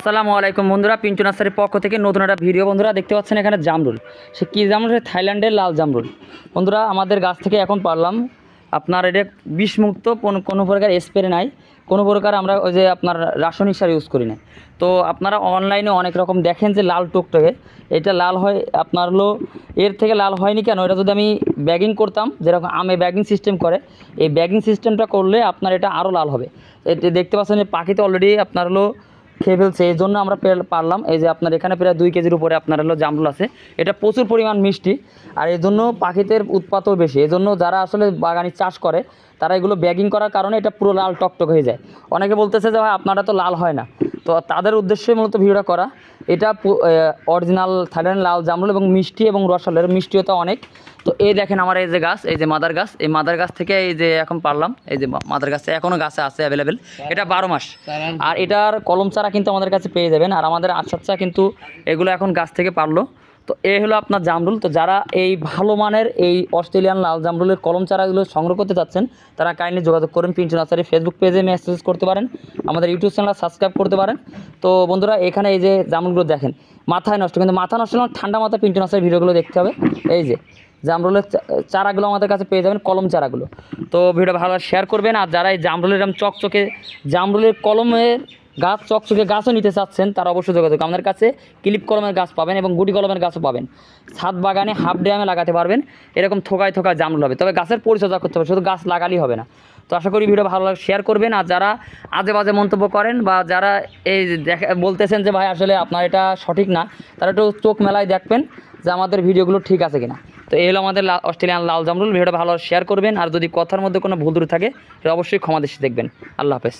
আসসালামু আলাইকুম বন্ধুরা, পিন্টু নার্সারির পক্ষ থেকে নতুন একটা ভিডিও বন্ধুরা, দেখতে পাচ্ছেন এখানে জামরুল। সে কী জামরুল? সে থাইল্যান্ডের লাল জামরুল। বন্ধুরা, আমাদের গাছ থেকে এখন পারলাম। আপনার এটা বিষমুক্ত, কোনো কোনো প্রকার স্প্রে নাই। কোনো প্রকার আমরা ওই যে আপনার রাসায়নিক সার ইউজ করি না তো আপনারা অনলাইনে অনেক রকম দেখেন যে লাল টুকটকে। এটা লাল হয়, আপনার হলো, এর থেকে লাল হয়নি কেন? এটা যদি আমি ব্যাগিং করতাম, যেরকম আমে ব্যাগিং সিস্টেম করে, এই ব্যাগিং সিস্টেমটা করলে আপনার এটা আরও লাল হবে। দেখতে পাচ্ছেন যে পাখিতে অলরেডি আপনার হলো খেয়ে ফেলছে, এই জন্য আমরা পারলাম। এই যে আপনার এখানে প্রায় দুই কেজির উপরে আপনার হলো জামরুল আছে। এটা প্রচুর পরিমাণ মিষ্টি। আর এই জন্য পাখিদের উৎপাতও বেশি। এই জন্য যারা আসলে বাগানি চাষ করে, তারা এগুলো ব্যাগিং করার কারণে এটা পুরো লাল টকটক হয়ে যায়। অনেকে বলতেছে যে, ভাই, আপনারা তো লাল হয় না। তো তাদের উদ্দেশ্যে মূলত ভিডিওটা করা। এটা অরিজিনাল থাইল্যান্ড লাল জামরুল এবং মিষ্টি এবং রসালের মিষ্টিও তো অনেক। তো এই দেখেন আমার এই যে গাছ, এই যে মাদার গাছ, এই মাদার গাছ থেকে এই যে এখন পারলাম, এই যে মাদার গাছে এখনও গাছে আছে অ্যাভেলেবেল এটা বারো মাস। আর এটার কলম চারা কিন্তু আমাদের কাছে পেয়ে যাবেন। আর আমাদের আচ্ছা কিন্তু এগুলো এখন গাছ থেকে পারল। তো এ হলো আপনার জামরুল। তো যারা এই ভালো মানের এই অস্ট্রেলিয়ান লাল জামরুলের কলম চারাগুলো সংগ্রহ করতে চাচ্ছেন, তারা কাইন্ডলি যোগাযোগ করুন পিন্টু নার্সারি ফেসবুক পেজে মেসেজ করতে পারেন, আমাদের ইউটিউব চ্যানেল সাবস্ক্রাইব করতে পারেন। তো বন্ধুরা, এখানে এই যে জামরুলগুলো দেখেন, মাথায় নষ্ট, কিন্তু মাথা নষ্ট হলে ঠান্ডা মাথা পিন্টু নার্সারি ভিডিওগুলো দেখতে হবে। এই যে জামরুলের চারাগুলো আমাদের কাছে পেয়ে যাবেন, কলম চারাগুলো। তো ভিডিও ভালো শেয়ার করবেন, আর যারা এই জামরুলের চকচকে, জামরুলের কলমের গাছ, চকচকে গাছও নিতে চাচ্ছেন, তারা অবশ্যই যোগাযোগ। আমাদের কাছে ক্লিপ কলমের গাছ পাবেন এবং গুটি কলমের গাছও পাবেন। ছাদ বাগানে হাফ ড্যামে লাগাতে পারবেন, এরকম থোকায় থোকায় জামরুল হবে। তবে গাছের পরিচর্যা করতে হবে, শুধু গাছ লাগালেই হবে না। তো আশা করি ভিডিও ভালো লাগে শেয়ার করবেন, আর যারা আজে বাজে মন্তব্য করেন বা যারা এই দেখা, বলতেছেন যে ভাই আসলে আপনার এটা সঠিক না, তারা একটু চোখ মেলায় দেখবেন যে আমাদের ভিডিওগুলো ঠিক আছে কিনা। তো এই হলো আমাদের অস্ট্রেলিয়ান লাল জামরুল। ভিডিওটা ভালো শেয়ার করবেন, আর যদি কথার মধ্যে কোনো ভুল ত্রুটি থাকে তাহলে অবশ্যই ক্ষমা দৃষ্টি দেখবেন। আল্লাহ হাফেজ।